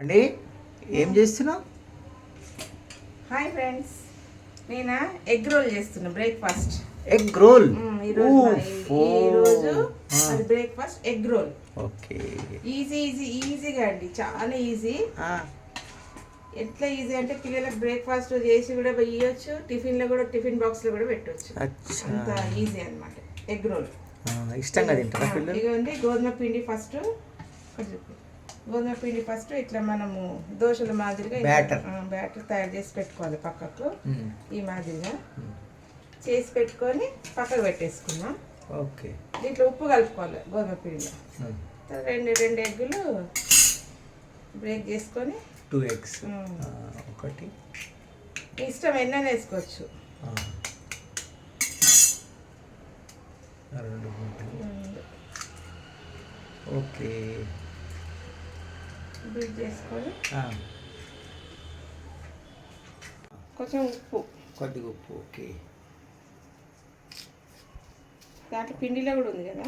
అండి ఏం చేస్తున్నావు? హాయ్ ఫ్రెండ్స్ నేను? ఎగ్ రోల్ చేస్తున్నా బ్రేక్ఫాస్ట్ ఎగ్ రోల్? ఈరోజు అది breakfast egg roll. Okay. Easy easy ఈజీగా అండి చాలా ఈజీ. ఎట్లా ఈజీ అంటే పిల్లలకు బ్రేక్ఫాస్ట్ చేసి కూడా ఇవ్వచ్చు టిఫిన్లో కూడా టిఫిన్ బాక్స్లో కూడా పెట్టవచ్చు అంత ఈజీ అన్నమాట ఎగ్ రోల్. ఇష్టంగా తింటారా పిల్లలు? గోధుమ పిండి ఫస్ట్ గోధుమ పిండి ఫస్ట్ ఇట్లా మనము దోశల మాదిరిగా Batter. బ్యాటర్. తయారు చేసి పెట్టుకోవాలి పక్కకు. ఈ మాదిరిగా. చేసి పెట్టుకొని పక్కకు పెట్టేసుకున్నాం ఓకే. దీంట్లో ఉప్పు కలుపుకోవాలి గోధుమ పిండిలో మ్మ్. తర్వాత రెండు రెండు ఎగ్గులు బ్రేక్ చేసుకొని టూ ఎగ్స్ ఒకటి. ఇష్టం ఎన్నైనా వేసుకోవచ్చు. ఓకే. చేసుకొని ఆ, కొంచెం ఉప్పు. కొద్దిగా ఉప్పు ఓకే. దాంట్లో పిండిలో కూడా ఉంది కదా?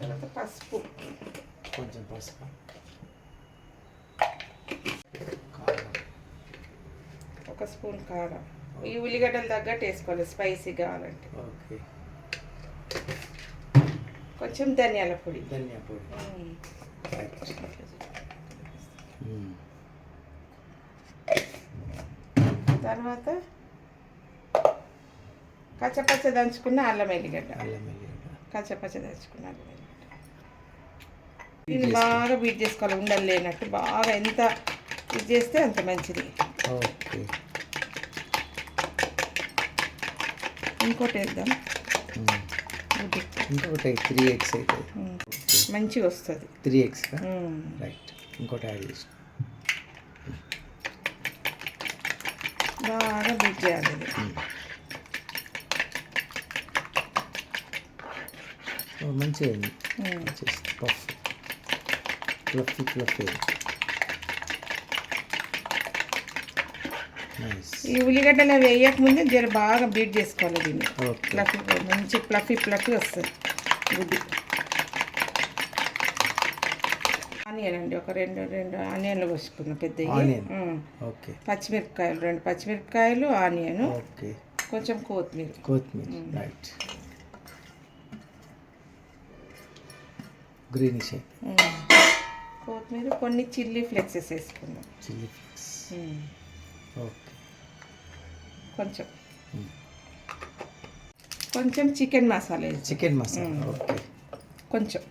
తర్వాత పసుపు. కొంచెం పసుపు. ఒక స్పూన్ కారం. ఈ ఉల్లిగడ్డలు తగ్గట్టు వేసుకోవాలి స్పైసీ కావాలంటే. ఓకే. కొంచెం ధనియాల పొడి. ధనియా పొడి. తర్వాత కచ్చపచ్చ దంచుకున్న అల్లం ఎల్లిగడ్డ. అల్లం వెల్లిగడ్డ కచ్చపచ్చ దంచుకున్న అల్లం ఎల్లిగడ్డ. దీన్ని బాగా బీట్ చేసుకోవాలి ఉండలు లేనట్టు. బాగా ఎంత ఇది చేస్తే అంత మంచిది. ఓకే. ఇంకోటి వేద్దాం. ఇంకొకటి త్రీ ఎగ్స్ అవుతుంది మ్మ్. మంచిగా వస్తుంది. త్రీ మ్మ్. రైట్ ఇంకోటి యాడ్ చేసి బాగా బీట్ చేయాలి ఇది. మంచిగా పఫ్ ఫ్లఫీ ఫ్లఫీ ఈ ఉల్లిగడ్డలు అవి వేయక ముందే జర బాగా బీట్ చేసుకోవాలి దీన్ని. ఓకే. ఫ్లఫీ మంచి ఫ్లఫీ ఫ్లఫీ వస్తుంది. గుడ్డి. ఆనియన్ అండి ఒక రెండు రెండు ఆనియన్లు పోసుకున్నాం పెద్ద పచ్చిమిరపకాయలు రెండు పచ్చిమిరపకాయలు ఆనియన్ ఓకే. కొంచెం కొత్తిమీర. కొత్తిమీర. Right greenish. కొత్తిమీర కొన్ని చిల్లీ ఫ్లెక్సెస్ వేసుకుందాం చిల్లీ ఫ్లేక్స్. ఓకే కొంచెం. కొంచెం chicken masala chicken masala okay. కొంచెం.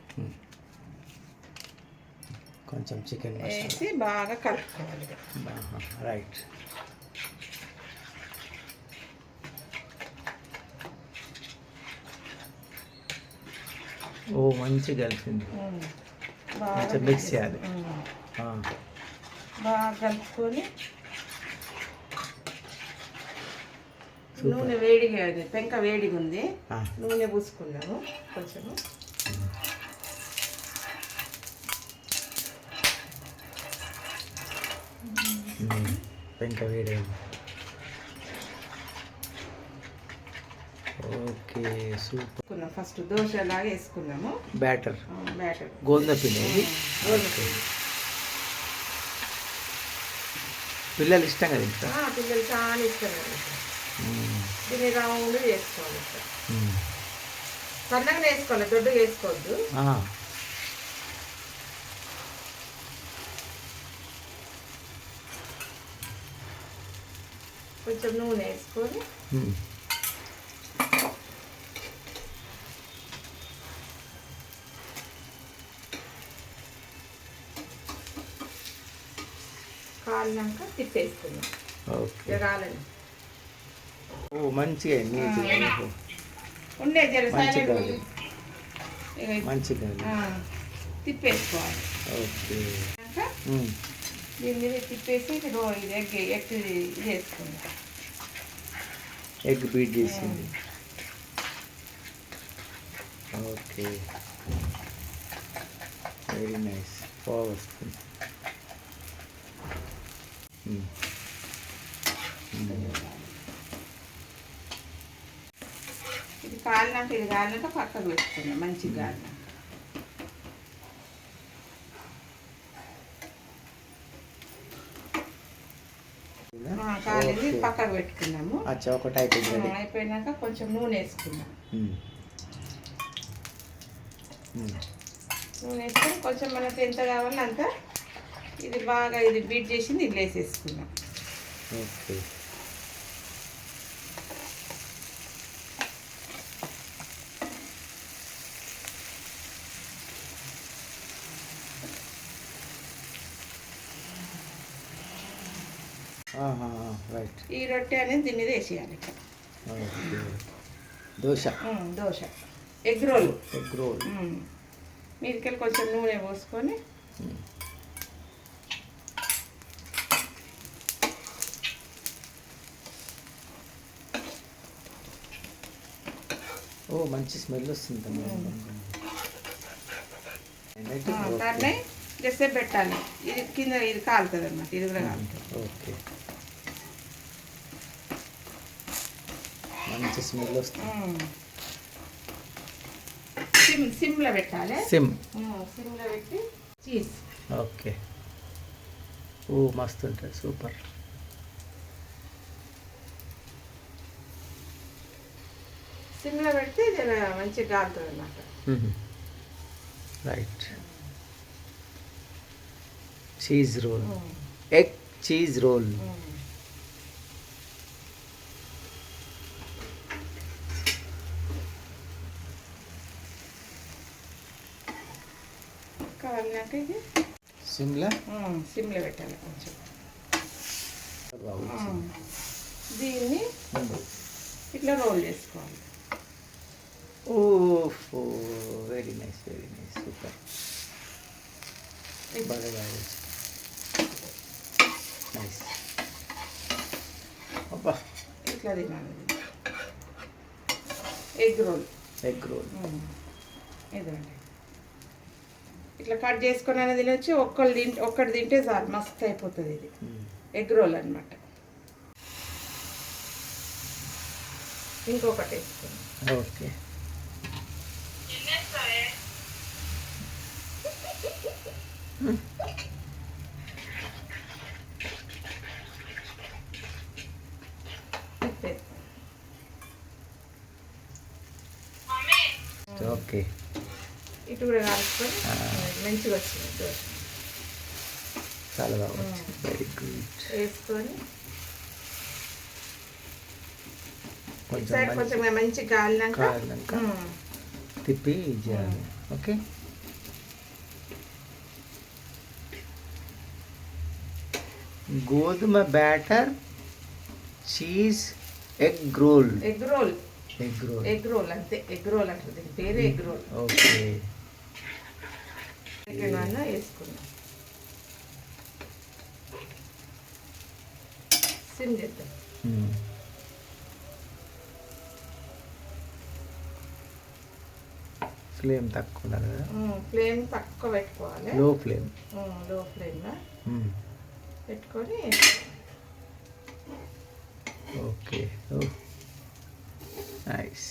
కొంచెం చికెన్ వేసి బాగా కలుపుకోవాలి రైట్. ఓ మంచిగా కలిసింది. కొంచెం మిక్స్ చేయాలి. బాగా కలుపుకొని నూనె వేడిగా ఉంది పెంక వేడిగా ఉంది నూనె పూసుకున్నాము కొంచెము. పెంక వేడైంది ఓకే సూపర్. ఫస్ట్ దోశ లాగా వేసుకున్నాము. బ్యాటర్. బ్యాటర్. గోధుమ పిండి. పిల్లలు ఇష్టంగా తింటారు? పిల్లలు చాలా ఇష్టం దీన్ని రౌండ్ చేసుకోవాలి. సన్నగా వేసుకోవాలి దొడ్డుగా వేసుకోవద్దు. కొంచెం నూనె వేసుకొని. కాలినాక తిప్పేసుకుందాం. ఓకే. ఓ మంచిగా నీట్గా ఉండే జర మంచిగా తిప్పేసుకోవాలి. ఓకే. దీని మీద తిప్పేసి ఎగ్ ఎగ్ ఇది వేసుకుందాం ఎగ్ బీట్ చేసింది. ఓకే. వెరీ నైస్ బాగా వస్తుంది. కాలినాక ఇది కాలినాక పక్కకు పెట్టుకున్నాం మంచిగా కాలినాక పక్కకు పెట్టుకున్నాము. ఒకటి అయిపోయింది అయిపోయినాక కొంచెం నూనె వేసుకున్నాం. నూనె వేసుకొని కొంచెం మనకు ఎంత కావాలో అంత ఇది బాగా ఇది బీట్ చేసింది ఇల్లు వేసేసుకున్నాం. ఓకే. ఈ రొట్టె అనేది దీని మీద వేసేయాలి dosa. Dosa. Egg roll egg roll మీరికెళ్ళి కొంచెం నూనె పోసుకొని ఓ మంచి స్మెల్ వస్తుంది దాన్ని జస్ట్ పెట్టాలి. ఇది కింద ఇది కాలుతుంది అన్నమాట ఇది కూడా కాలుతుంది. ఓకే. మంచి స్మెల్ వస్తుంది. సిమ్ సిమ్లో పెట్టాలి. సిమ్. సిమ్లో పెట్టి చీజ్ ఓకే. ఓ మస్తు ఉంటుంది సూపర్. సిమ్లో పెడితే ఇది మంచిగా కాలుతుంది అన్నమాట. Right. Cheese roll egg cheese roll కాలినాక ఇది సిమ్లా సిమ్లో పెట్టాలి కొంచెం. దీన్ని ఇట్లా రోల్ చేసుకోవాలి. ఓ very nice very nice super. బాగా బాగా నైస్. అబ్బా. ఇట్లా తినాలి. Egg roll. Egg roll. ఇదండి ఇట్లా కట్ చేసుకొని అనేది తినొచ్చు. ఒక్కళ్ళు తింటే ఒక్కటి తింటే చాలు మస్తు అయిపోతుంది ఇది. ఎగ్ రోల్ అనమాట ఇంకొకటి ఓకే తిప్పేస్తాం. ఓకే ఇటు కూడా కాల్చుకొని ఆ. మంచిగా వచ్చింది దోశ చాలా బాగా వెరీ గుడ్ వేసుకొని ఇటు కొంచెం కొంచెం మంచి కాలినాక. తిప్పి చేయాలి. ఓకే? గోధుమ batter cheese egg roll. Egg roll. Egg roll. Egg roll అంతే. ఎగ్ రోల్ అంటారు. దీని పేరు ఎగ్ రోల్. ఓకే. వేసుకున్నాం సిమ్ చేద్దాం. ఫ్లేమ్ తక్కువ ఉండాలి కదా ఫ్లేమ్ తక్కువ పెట్టుకోవాలి. లో ఫ్లేమ్లో ఫ్లేమ్లో పెట్టుకొని ఓకే. ఓ. నైస్.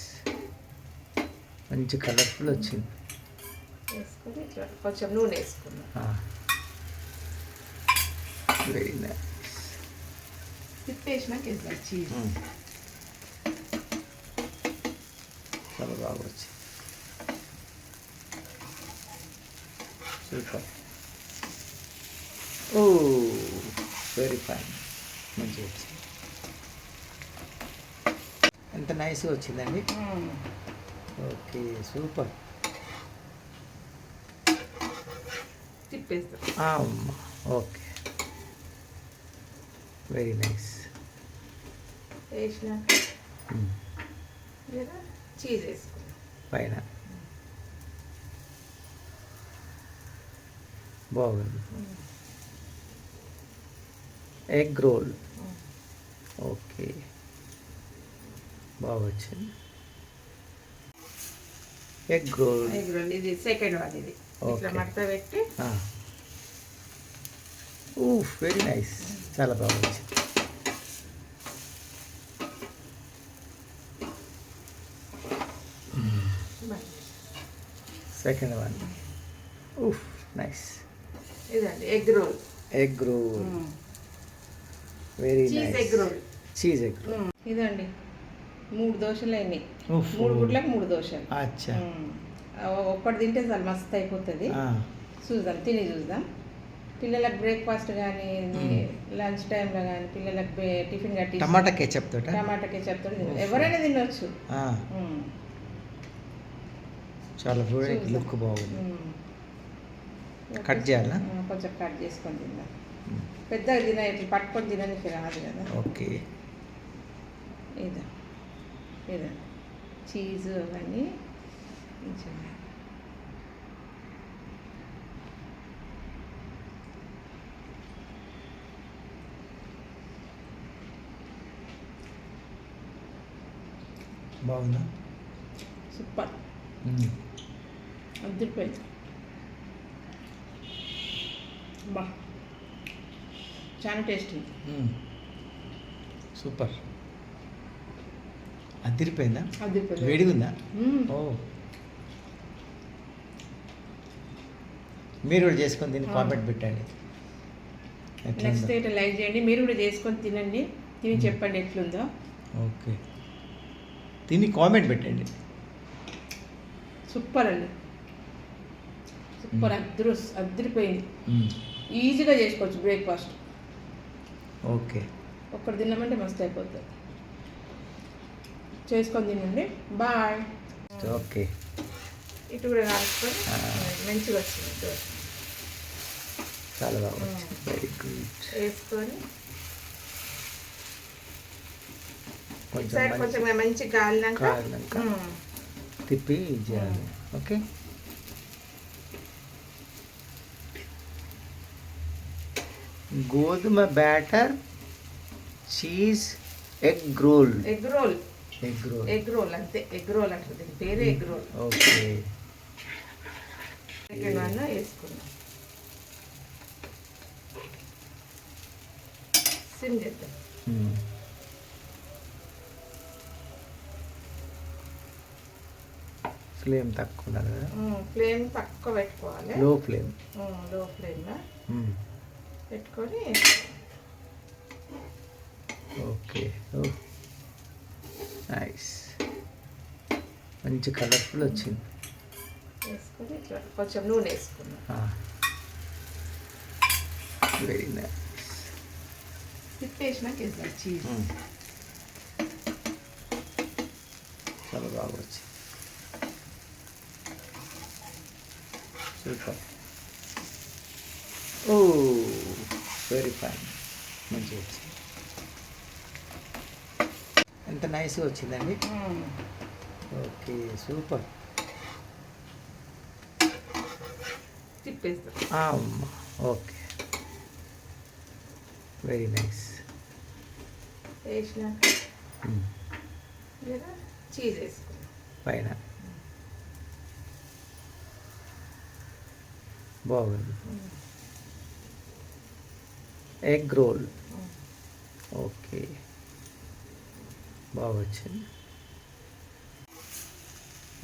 మంచి కలర్ఫుల్ వచ్చింది. వేసుకొని కొంచెం నూనె వేసుకున్నాం వెరీ నైస్ తిప్పేసినాక వేద్దాం చీజ్ చాలా బాగా వచ్చింది. సూపర్. Oh very fine. మంచిగా వచ్చింది. ఎంత నైస్గా వచ్చిందండి. Okay super. తిప్పేస్తాం. Okay. Very nice వేసినాక లేదా చీజ్ వేసుకున్నాం. పైన. బాగుంది. ఎగ్ రోల్ ఓకే బాగా వచ్చింది. ఎగ్ రోల్ ఎగ్ రోల్ ఇది సెకండ్ వన్ ఇది. ఇట్లా. మడత పెట్టి. ఊఫ్ వెరీ నైస్ చాలా బాగా వచ్చింది. సెకండ్ వన్ ఊఫ్ నైస్ ఇదండి egg roll. Egg roll. Very cheese egg roll. Cheese egg ఇదండి మూడు దోశలు అయినాయి. మూడు గుడ్లకు మూడు దోశలు. అచ్చా. ఒక్కటి తింటే చాలా మస్తు అయిపోతుంది. చూద్దాం తిని చూద్దాం. పిల్లలకు బ్రేక్ఫాస్ట్ కానీ లంచ్ టైంలో కానీ పిల్లలకు టిఫిన్ కట్టి టమాటా కెచప్ తోట? టమాటా కెచప్ తోటి. ఎవరైనా తినొచ్చు. చాలా. లుక్ బాగుంది. కట్ చేయాలా? కొంచెం కట్ చేసుకొని తిందాం. పెద్దగా తిన ఇట్లా పట్టుకొని తినడానికి రాదు కదా? ఓకే. ఇదా. ఇదా. చీజ్ అవన్నీ బాగుందా? సూపర్. మ్మ్. బా. చాలా టేస్టీ. సూపర్. అదిరిపోయిందా? అద్దరిపోయింది వేడిగా ఉందా. ఓ. మీరు కూడా చేసుకొని దీన్ని కామెంట్ పెట్టండి. నెక్స్ట్? అయితే లైక్ చేయండి. మీరు కూడా చేసుకొని తినండి. తిని చెప్పండి ఎట్లుందో. ఓకే. దీన్ని కామెంట్ పెట్టండి. సూపర్ అండి. సూపర్ అద్దరు అద్దరిపోయింది. ఈజీగా చేసుకోవచ్చు బ్రేక్ఫాస్ట్. ఓకే. ఒక్కటి తిన్నామంటే మస్తు అయిపోతుంది చేసుకొని తినండి. బాయ్. ఓకే. ఇటు కూడా కాల్చుకొని. మంచిగా వచ్చింది. దోశ చాలా బాగా వెరీ గుడ్ వేసుకొని కొంచెం మంచి- కొంచెం మంచి గాలినాక కాలినాక. తిప్పి చేయాలి. ఓకే? గోధుమ batter cheese egg roll. Egg roll egg roll egg roll అంతే. ఎగ్ రోల్ అంటుంది దీని పేరే egg roll okay second one వేసుకున్నాం సిమ్ చేద్దాం. ఫ్లేమ్ తక్కువ ఫ్లేమ్ తక్కువ పెట్టుకోవాలి. లో ఫ్లేమ్లో ఫ్లేమ్లో మ్మ్. పెట్టుకొని ఓకే ఓ నైస్ మంచి కలర్ఫుల్ వచ్చింది వేసుకొని ఇట్లా కొంచెం నూనె వేసుకున్నాం వెరీ నైస్ తిప్పేసినాక వేద్దాం చీజ్ చాలా బాగా వచ్చింది సూపర్ ఓ వెరీ ఫైన్ మంచిగా వచ్చింది ఎంత నైస్గా వచ్చిందండి. Okay super. Okay. Very nice cheese పైన. బాగుంది. Egg roll. ఓకే. బాగా వచ్చింది.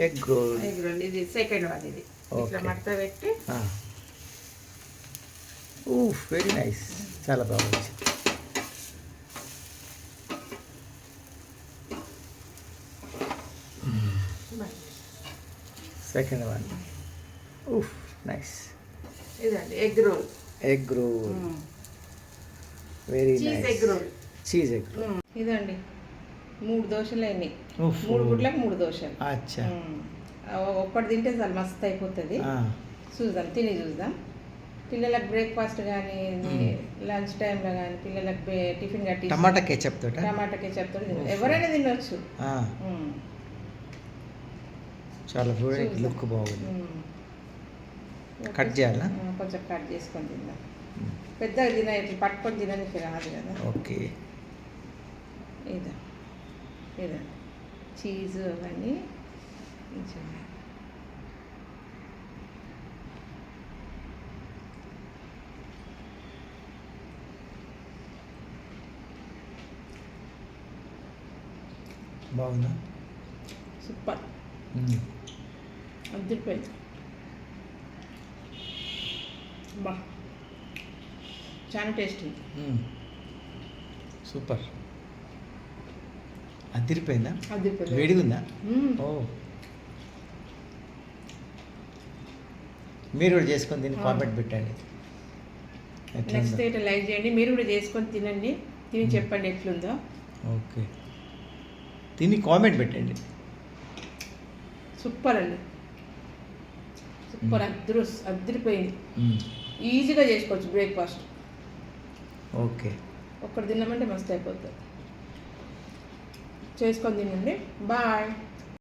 Egg roll. ఎగ్ రోల్ ఇది సెకండ్ వన్ ఇది. ఇట్లా Okay. మడత పెట్టి. ఊఫ్ వెరీ నైస్. చాలా బాగా వచ్చింది. సెకండ్ వన్ ఊఫ్ నైస్. ఇదండి egg roll. Egg roll. Very cheese nice cheese egg ఇదండి. మూడు దోశలు అయినాయి. మూడు గుడ్లకు మూడు దోశలు. అచ్చా. ఆ, ఒక్కటి తింటే చాలా మస్తు అయిపోతుంది. చూద్దాం తిని చూద్దాం. పిల్లలకు బ్రేక్ఫాస్ట్ కానీ లంచ్ టైంలో కానీ పిల్లలకు టిఫిన్ కట్టి టమాటా కెచప్ తోట? టమాటా కెచప్ తోటి తినొచ్చు. ఎవరైనా తినొచ్చు. మ్మ్. చాలా. లుక్ బాగుంది. కట్ చేయాలా? ఆ, కొంచెం కట్ చేసుకొని తిందాం. పెద్దగా తిన ఇట్లా పట్టుకొని తినడానికి రాదు కదా ఓకే ఇదా ఇదా చీజ్ అవన్నీ కొంచెం బాగుందా సూపర్ మ్మ్. అద్దరిపోయింది బా చాలా టేస్టీ. సూపర్. అదిరిపోయిందా? అది వేడిగా ఉందా. ఓ. మీరు కూడా చేసుకొని దీన్ని. కామెంట్ పెట్టండి. నెక్స్ట్. అయితే లైక్ చేయండి. మీరు కూడా చేసుకొని తినండి. తిని చెప్పండి ఎట్లుందో. ఓకే. దీన్ని కామెంట్ పెట్టండి. సూపర్ అండి. సూపర్. అద్దరు అద్దరిపోయింది. ఈజీగా చేసుకోవచ్చు బ్రేక్ఫాస్ట్. ఓకే. ఒక్కటి తిన్నామంటే మస్తు అయిపోతుంది. చేసుకొని తినండి. బాయ్.